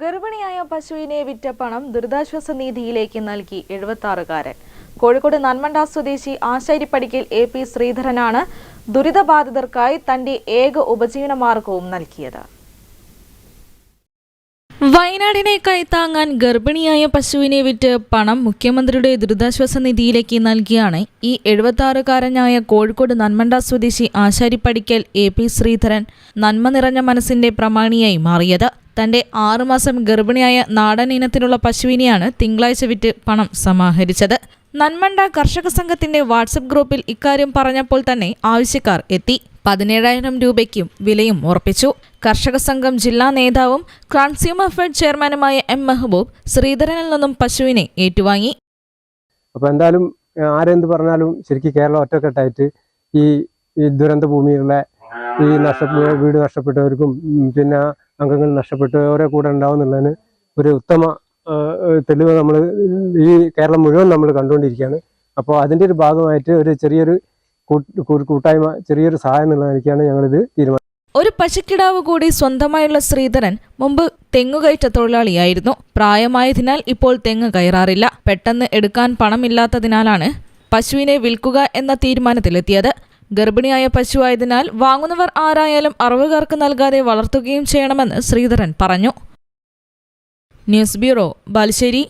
ഗർഭിണിയായ പശുവിനെ വിറ്റ പണം ദുരിതാശ്വാസ നിധിയിലേക്ക് നൽകി എഴുപത്തി കോഴിക്കോട് നന്മണ്ട സ്വദേശി ആശാരിപ്പടിക്കൽ എ പി ശ്രീധരനാണ് ദുരിതബാധിതർക്കായി തന്റെ ഏക ഉപജീവന മാർഗവും നൽകിയത്. വയനാടിനെ കൈത്താങ്ങാൻ ഗർഭിണിയായ പശുവിനെ വിറ്റ് പണം മുഖ്യമന്ത്രിയുടെ ദുരിതാശ്വാസ നിധിയിലേക്ക് നൽകിയാണ് ഈ എഴുപത്തി കോഴിക്കോട് നന്മണ്ട സ്വദേശി ആശാരിപ്പടിക്കൽ എ പി ശ്രീധരൻ നന്മ നിറഞ്ഞ മനസ്സിന്റെ പ്രമാണിയായി മാറിയത്. തന്റെ ആറുമാസം ഗർഭിണിയായ നാടൻ ഇനത്തിലുള്ള പശുവിനെയാണ് തിങ്കളാഴ്ച വിറ്റ് പണം സമാഹരിച്ചത്. നന്മണ്ട കർഷക സംഘത്തിന്റെ വാട്സപ്പ് ഗ്രൂപ്പിൽ ഇക്കാര്യം പറഞ്ഞപ്പോൾ തന്നെ ആവശ്യക്കാർ എത്തി. പതിനേഴായിരം രൂപയ്ക്കും വിലയും ഉറപ്പിച്ചു. കർഷക സംഘം ജില്ലാ നേതാവും കൺസ്യൂമർ ഫെഡ് ചെയർമാനുമായ എം മെഹബൂബ് ശ്രീധരനിൽ നിന്നും പശുവിനെ ഏറ്റുവാങ്ങി. അപ്പോൾ എന്തായാലും ആരെന്ത് പറഞ്ഞാലും ശരിക്കും കേരളം ഒറ്റക്കെട്ടായിട്ട് ഈ ദുരന്ത ഭൂമിയിലുള്ള ഈ നഷ്ട വീട് നഷ്ടപ്പെട്ടവർക്കും പിന്നെ അംഗങ്ങൾ നഷ്ടപ്പെട്ടവരെ കൂടെ ഉണ്ടാവും എന്നുള്ളതിന് ഒരു ഉത്തമ തെളിവ് നമ്മൾ ഈ കേരളം മുഴുവൻ നമ്മൾ കണ്ടുകൊണ്ടിരിക്കുകയാണ്. അപ്പോൾ അതിന്റെ ഒരു ഭാഗമായിട്ട് ഒരു ചെറിയൊരു കൂട്ട്- കൂട്ടായ്മ ചെറിയൊരു സഹായം എന്നുള്ളതായിരിക്കാണ് ഞങ്ങളിത് തീരുമാനിച്ചത്. ഒരു പശുക്കിടാവ് കൂടി സ്വന്തമായുള്ള ശ്രീധരൻ മുമ്പ് തെങ്ങുകയറ്റ തൊഴിലാളിയായിരുന്നു. പ്രായമായതിനാൽ ഇപ്പോൾ തെങ്ങ് കയറാറില്ല. പെട്ടെന്ന് എടുക്കാൻ പണമില്ലാത്തതിനാലാണ് പശുവിനെ വിൽക്കുക എന്ന തീരുമാനത്തിലെത്തിയത്. ഗർഭിണിയായ പശുവായതിനാൽ വാങ്ങുന്നവർ ആരായാലും അറവുകാർക്ക് നൽകാതെ വളർത്തുകയും ചെയ്യണമെന്ന് ശ്രീധരൻ പറഞ്ഞു. News bureau Balussery.